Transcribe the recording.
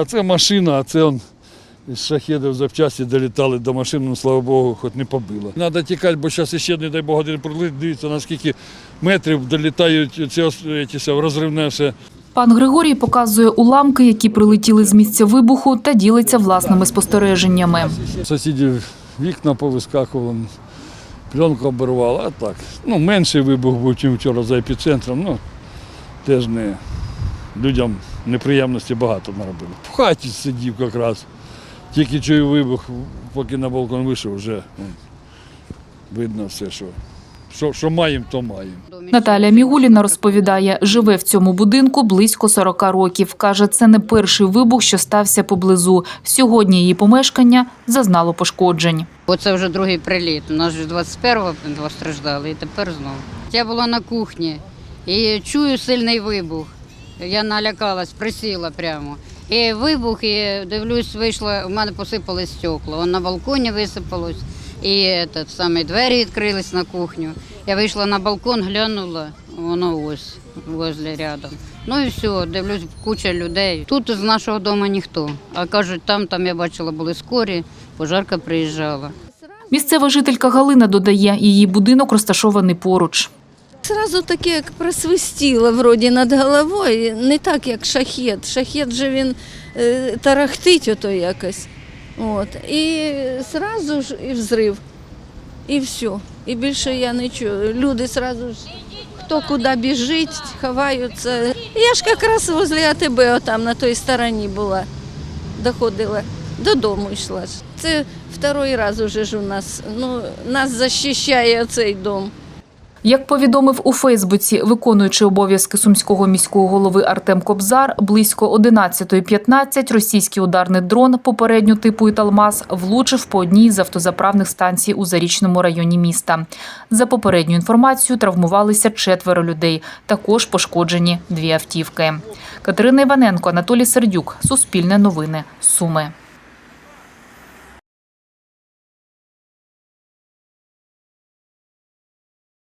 А це машина, а це он із шахедів запчасті долітали до машини, ну, слава Богу, хоч не побило. Треба тікати, бо зараз ще, не дай Бог, один пролит, дивіться, наскільки метрів долітають ці, ці розривне все. Пан Григорій показує уламки, які прилетіли з місця вибуху, та ділиться власними спостереженнями. Сусідів вікна повискакували, пленку обірвало, а так. Ну, менший вибух був, ніж вчора за епіцентром, ну теж не людям неприємності багато наробили. В хаті сидів якраз. Тільки чую вибух, поки на балкон вийшов, вже ну, видно все, що, що, що маємо, то маємо. Наталія Мігуліна розповідає, живе в цьому будинку близько 40 років. Каже, це не перший вибух, що стався поблизу. Сьогодні її помешкання зазнало пошкоджень. Оце вже другий приліт. У нас вже 21-го постраждали, і тепер знову. Я була на кухні і чую сильний вибух. Я налякалась, присіла прямо. І вибух, і дивлюсь, вийшла, у мене посипались стекла. Вон на балконі висипалось, і этот, саме двері відкрились на кухню. Я вийшла на балкон, глянула, воно ось возле рядом. Ну і все, дивлюсь, куча людей. Тут з нашого дому ніхто. А кажуть, там, там я бачила, були скорі, пожарка приїжджала. Місцева жителька Галина додає, її будинок розташований поруч. Сразу таке, як просвистіло вроді над головою, не так, як шахет. Шахет же він е, тарахтить ото якось. От. І сразу ж і взрив. І все. І більше я не чую. Люди сразу ж хто куди біжить, ховаються. Я ж якраз возле АТБ отам на той стороні була. Доходила. Додому йшла. Це второй раз уже ж у нас. Ну, нас захищає цей дом. Як повідомив у Фейсбуці виконуючий обов'язки сумського міського голови Артем Кобзар, близько 11.15 російський ударний дрон попередньо типу «Італмаз» влучив по одній з автозаправних станцій у Зарічному районі міста. За попередню інформацією травмувалися четверо людей. Також пошкоджені дві автівки. Катерина Іваненко, Анатолій Сердюк. Суспільне новини. Суми.